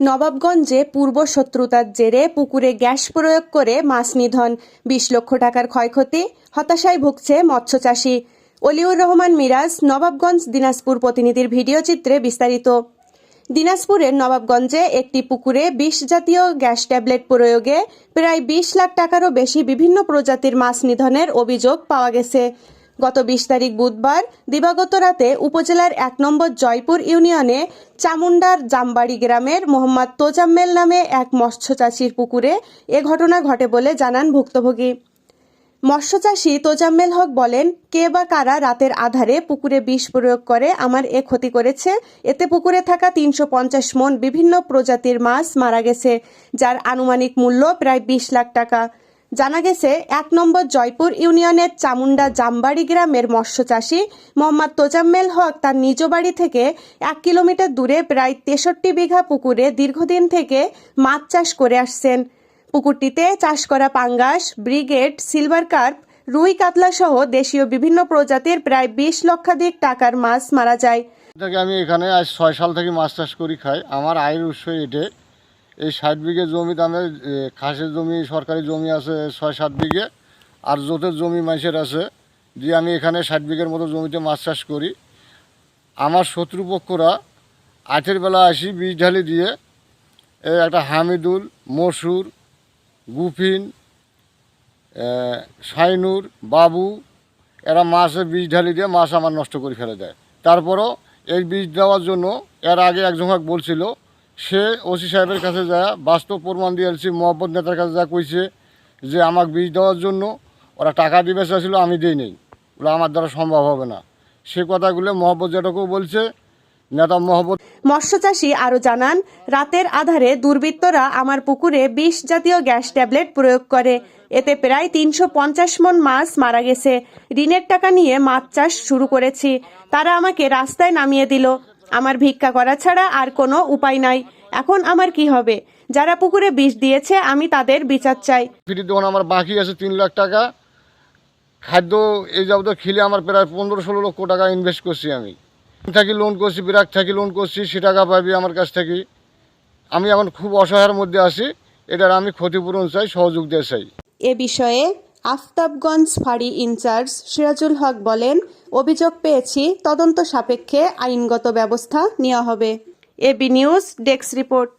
নবাবগঞ্জে পূর্ব শত্রুতার জেরে পুকুরে গ্যাস প্রয়োগ করে মাছ নিধন। বিশ লক্ষ টাকার ক্ষয়ক্ষতি, হতাশায় ভুগছে মৎস্যচাষী। অলিউর রহমান মিরাজ, নবাবগঞ্জ দিনাজপুর প্রতিনিধির ভিডিও চিত্রে বিস্তারিত। দিনাজপুরের নবাবগঞ্জে একটি পুকুরে বিষ জাতীয় গ্যাস ট্যাবলেট প্রয়োগে প্রায় বিশ লাখ টাকারও বেশি বিভিন্ন প্রজাতির মাছ নিধনের অভিযোগ পাওয়া গেছে। গত বিশ তারিখ বুধবার দিবাগত রাতে উপজেলার এক নম্বর জয়পুর ইউনিয়নে চামুন্ডার জামবাড়ি গ্রামের মোহাম্মদ তোজাম্মেল নামে এক মৎস্যচাষীর পুকুরে এ ঘটনা ঘটে বলে জানান ভুক্তভোগী। মৎস্যচাষী তোজাম্মেল হক বলেন, কে বা কারা রাতের আধারে পুকুরে বিষ প্রয়োগ করে আমার এ ক্ষতি করেছে? এতে পুকুরে থাকা তিনশো পঞ্চাশ মন বিভিন্ন প্রজাতির মাছ মারা গেছে, যার আনুমানিক মূল্য প্রায় বিশ লাখ টাকা। জানা গেছে, এক নম্বর জয়পুর ইউনিয়নের চামুন্ডা জামবাড়ি গ্রামের মৎস্যচাষী মোহাম্মদ তোজাম্মেল হক তার নিজ বাড়ি থেকে এক কিলোমিটার দূরে প্রায় তেষট্টি বিঘা পুকুরে দীর্ঘদিন থেকে মাছ চাষ করে আসছেন। পুকুরটিতে চাষ করা পাঙ্গাস, ব্রিগেড, সিলভার কার্প, রুই কাতলা সহ দেশীয় বিভিন্ন প্রজাতির প্রায় বিশ লক্ষাধিক টাকার মাছ মারা যায়। আমি এখানে আজ ছয় সাল থেকে মাছ চাষ করি খাই। আমার আয়ের উৎস এটে এই ষাট বিঘে জমিতে আমার খাসের জমি, সরকারি জমি আছে ছয়, সাত বিঘে, আর জোতের জমি মানুষের আছে। দিয়ে আমি এখানে ষাট বিঘের মতো জমিতে মাছ চাষ করি। আমার শত্রুপক্ষরা আটের বেলা আসি বীজ ঢালি দিয়ে, এই একটা হামিদুল, মসুর, গুফিন সাইনুর বাবু, এরা মাছের বীজ ঢালি দিয়ে মাছ আমার নষ্ট করে ফেলে দেয়। তারপরও এই বীজ দেওয়ার জন্য এর আগে একজন এক বলছিল সে ওসি সাহেবের কাছে যায় বাস্তব প্রমাণ দিয়ে এলছি মোহাম্মদ নেতার কাছে যা কইছে, যে আমাকে বীজ দেওয়ার জন্য ওরা টাকা দিবে চাইছিল আমি দিই নেই। ওগুলো আমার দ্বারা সম্ভব হবে না। সে কথাগুলো মোহাম্মদ যেটাকেও বলছে, নেতা মোহাম্মদ মৎস্যচাষী আরও জানান, রাতের আধারে দুর্বৃত্তরা আমার পুকুরে বিষ জাতীয় গ্যাস ট্যাবলেট প্রয়োগ করে। এতে প্রায় তিনশো পঞ্চাশ মন মাছ মারা গেছে। ঋণের টাকা নিয়ে মাছ চাষ শুরু করেছি। তারা আমাকে রাস্তায় নামিয়ে দিল। আমার ভিক্ষা করা ছাড়া আর কোনো উপায় নাই। এখন আমার কি হবে? যারা পুকুরে বিষ দিয়েছে আমি তাদের বিচার চাই। আমার বাকি আছে তিন লাখ টাকা। খাদ্য এই যাবত খেলে আমার প্রায় পনেরো ষোলো লক্ষ টাকা ইনভেস্ট করছি আমি। থাকি লোন করছি বিরাট থাকি লোন করছি সে টাকা পাবি আমার কাছ থেকে। আমি এখন খুব অসহায়ের মধ্যে আছি এটার আমি ক্ষতিপূরণ চাই সহযোগ দিয়ে চাই। এ বিষয়ে আফতাবগঞ্জ ফাঁড়ি ইনচার্জ সিরাজুল হক বলেন, অভিযোগ পেয়েছি, তদন্ত সাপেক্ষে আইনগত ব্যবস্থা নেওয়া হবে। AB news desk report.